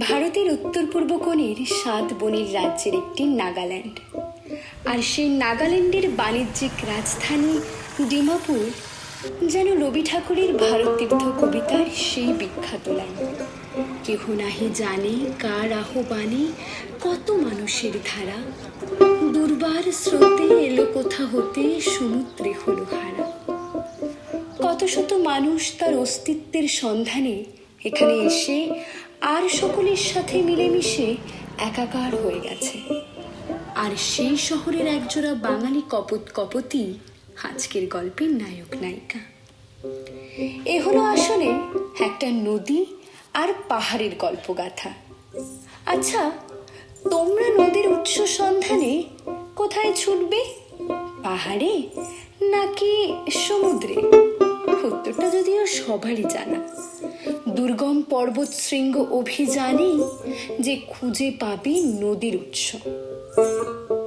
ভারতের উত্তর পূর্ব কোণের সাত বনের রাজ্যের একটি নাগাল্যান্ড। আর সেই নাগাল্যান্ডের বাণিজ্যিক রাজধানী ডিমাপুর, যেন রবি ঠাকুরের ভারত তীর্থ কবিতার সেই বিখ্যাত লাইন। কেহ নাহি জানে কার আহ্বানে কত মানুষের ধারা। দুর্বার স্রোতে এলো কোথা হতে সমুদ্রে হলো হারা। কত শত মানুষ তার অস্তিত্বের সন্ধানে এখানে এসে আর সকলের সাথে মিলেমিশে একাকার হয়ে গেছে। আর সেই শহরের একজোড়া বাঙালি কপত কপতি আজকের গল্পের নায়ক নায়িকা। এ হলো আসলে একটা নদী আর পাহাড়ের গল্পগাথা। আচ্ছা তোমরা নদীর উৎস সন্ধানে কোথায় ছুটবে? পাহাড়ে নাকি সমুদ্রে? উত্তরটা যদিও সবারই জানা। দুর্গম পর্বত শৃঙ্গ অভিযানেই যে খুঁজে পাবে নদীর উৎস।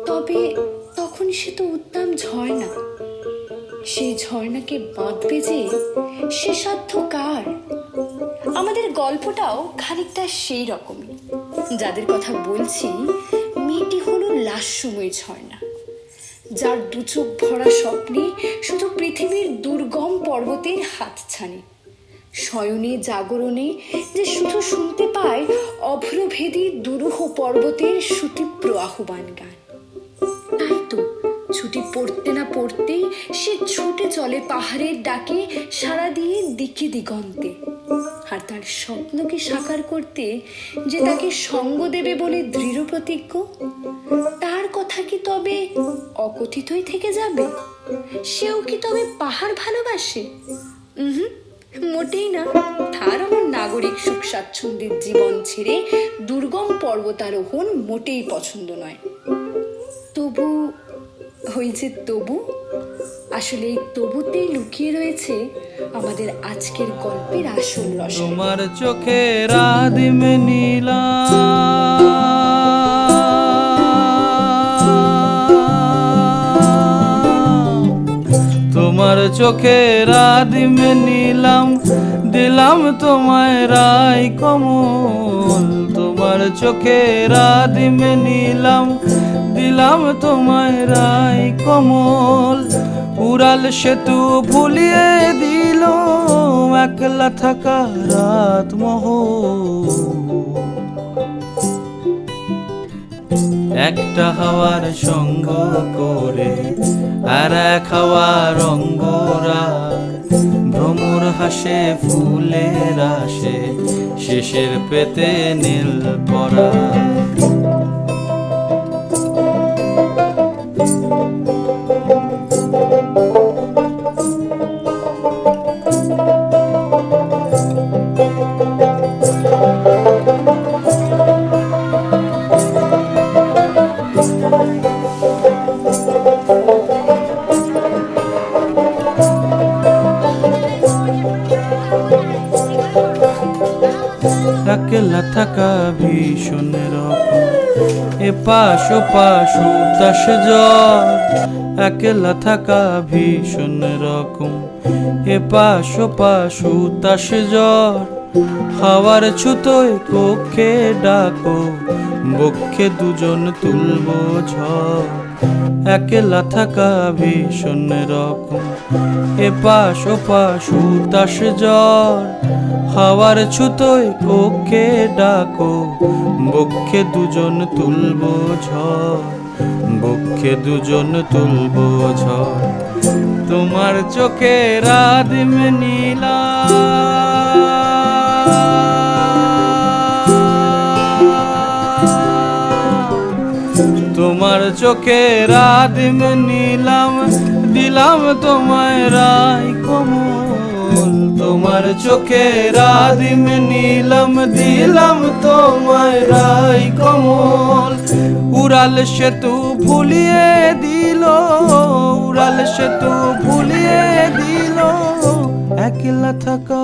তবে তখন সে তো উদ্দাম ঝর্ণা। সেই ঝর্ণাকে বাঁধবে যে সে সাধ্য কার? আমাদের গল্পটাও খানিকটা সেই রকমই। যাদের কথা বলছি, মেয়েটি হলো লাস্যময় ঝর্ণা। যার দুচোখ ভরা স্বপ্নে শুধু পৃথিবীর দুর্গম পর্বতের হাত হাতছানি। শয়নে জাগরণে যে শুধু শুনতে পায় অভ্রভেদী দুরূহ পর্বতের সুতীব্র আহ্বান গান। তাই তো, ছুটি পড়তে না পড়তেই সে ছুটে চলে পাহাড়ের ডাকে সারা দিয়ে দিকে দিগন্তে। আর তার স্বপ্নকে সাকার করতে যে তাকে সঙ্গ দেবে বলে দৃঢ় প্রতিজ্ঞ তবে অকথিতই থেকে যাবে? সেও কি তবে পাহাড় ভালোবাসে? মোটেই না। তার আমার নাগরিক সুখ স্বাচ্ছন্দ্যের জীবন ছেড়ে দুর্গম পর্বতারোহণ মোটেই পছন্দ নয়। তবু হয়েছে তবু আসলে এই তবুতেই লুকিয়ে রয়েছে আমাদের আজকের গল্পের আসল রস তোমার চোখে রাদিম নীলা তোমার চোখে রাদিম নিলাম, দিলাম তোমায় রাই কমল। তোমার চোখে রাদিম নিলাম, দিলাম তোমায় রাই কমল। উড়াল সেতু ভুলিয়ে দিল, একলা থাকা রাত মোহ একটা হাওয়ার সঙ্গ করে আর এক হাওয়ার অঙ্গরা ভ্রমর হাসে, ফুলের আসে, শেষের পেতে নীল পরা একলা থাকা ভীষণ রকম। এ পাশ ও পাশ উতাস জ্বর, একলা থাকা ভীষণ রকম। এ পাশ ও পাশ উতাস জ্বর, হাওয়ার ছুতোয় কক্ষে ডাকো। বক্ষে দুজন তুলবো ঝড়। একলা থাকা ভীষণ রকম। এ পাশ ও পাশ উতাস জ্বর। হাওয়ার ছুতোয় কক্ষে ডাকো বক্ষে দুজন তুলবো ঝড়। বক্ষে দুজন তুলবো ঝড়। তোমার চোখে রাদিম নীলা। তোমার চোখে রাদিম নিলাম, দিলাম তোমায় রাই কমল। তোমার চোখে রাদিম নিলাম, দিলাম তোমায় রাই কমল। উড়াল সেতু ভুলিয়ে দিল, উড়াল সেতু ভুলিয়ে দিল, একলা থাকা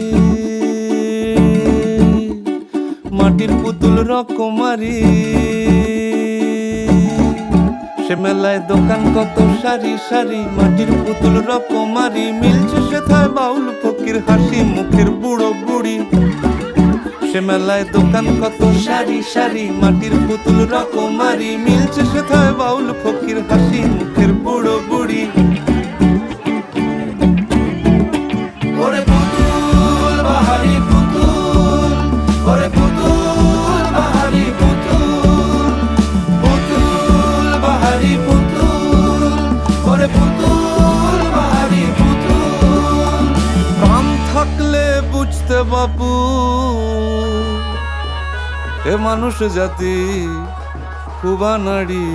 মাটির পুতুল রকমারি। সে মেলায় দোকান কত সারি সারি, মাটির পুতুল রকমারি। মিলছে সেথায় বাউল ফকির হাসি, মুখের বুড়ো বুড়ি। সে মেলায় দোকান কত সারি সারি, মাটির পুতুল রকমারি। মিলছে সেথায় বাউল ফকির হাসি, মুখের বুড়ো বুঝতে বাপু, এ মানুষ জাতি খুবানাড়ি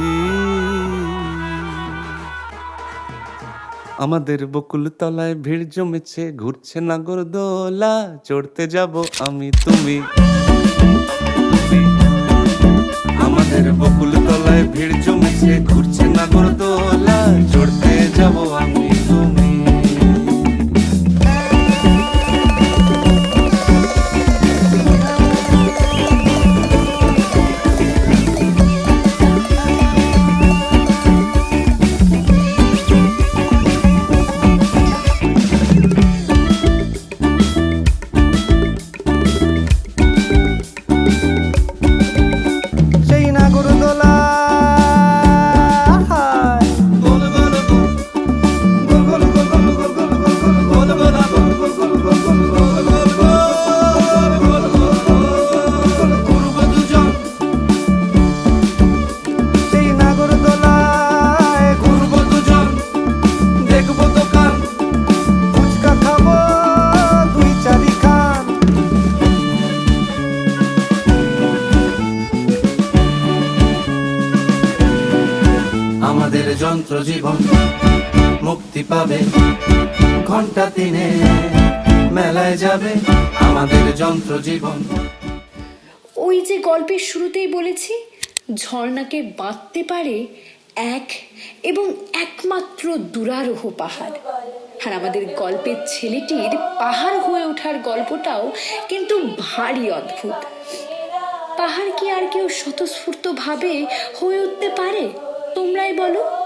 আমাদের বকুল তলায় ভিড় জমেছে, ঘুরছে নাগর দোলা, চড়তে যাব আমি তুমি। আমাদের বকুল তলায় ভিড় জমেছে, ঘুরছে জীবন মুক্তি পাবে ঘণ্টা তিনে মেলায় যাবে আমাদের যন্ত্র জীবন। ওই যে গল্পের শুরুতেই বলেছি, ঝর্ণাকে বাঁধতে পারে এক এবং একমাত্র দুরারোহ পাহাড়। আর আমাদের গল্পের ছেলেটির পাহাড় হয়ে ওঠার গল্পটাও কিন্তু ভারী অদ্ভুত। পাহাড় কি আর কেউ স্বতঃস্ফূর্তভাবে হয়ে উঠতে পারে? তোমরাই বলো।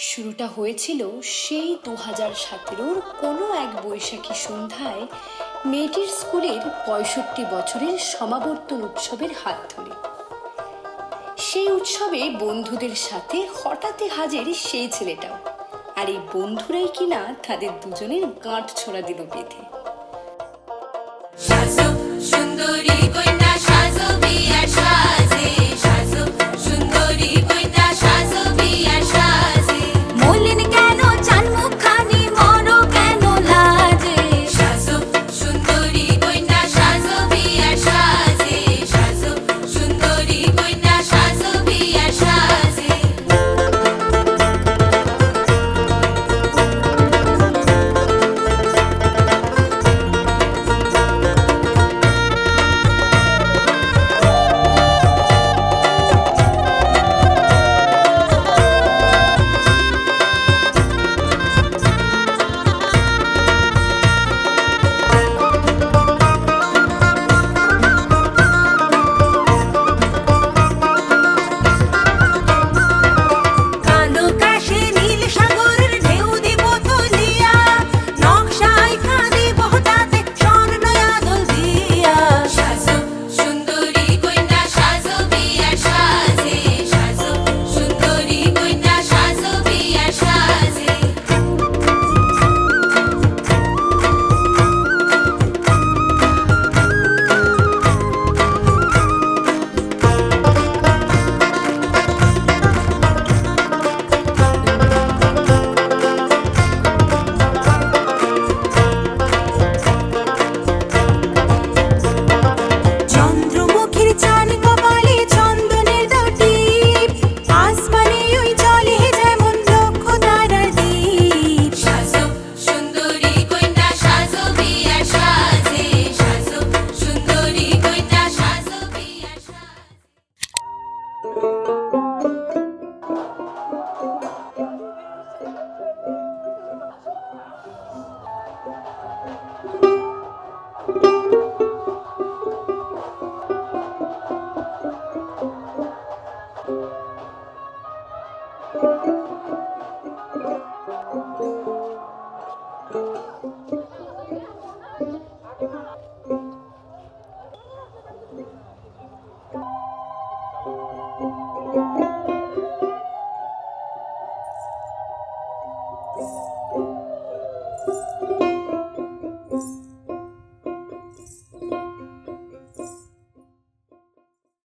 শুরুটা হয়েছিল সেই দু হাজার সতেরোর কোনো এক বৈশাখী সন্ধ্যায় মেয়েটির স্কুলের পঁয়ষট্টি বছরের সমাবর্তন উৎসবের হাত ধরে। সেই উৎসবে বন্ধুদের সাথে হঠাৎই হাজির সেই ছেলেটাও। আর এই বন্ধুরাই কিনা তাদের দুজনের গাঁট ছোড়া দিল বেঁধে। সুন্দরী কন্যা, সাজো বিয়ার সাজে।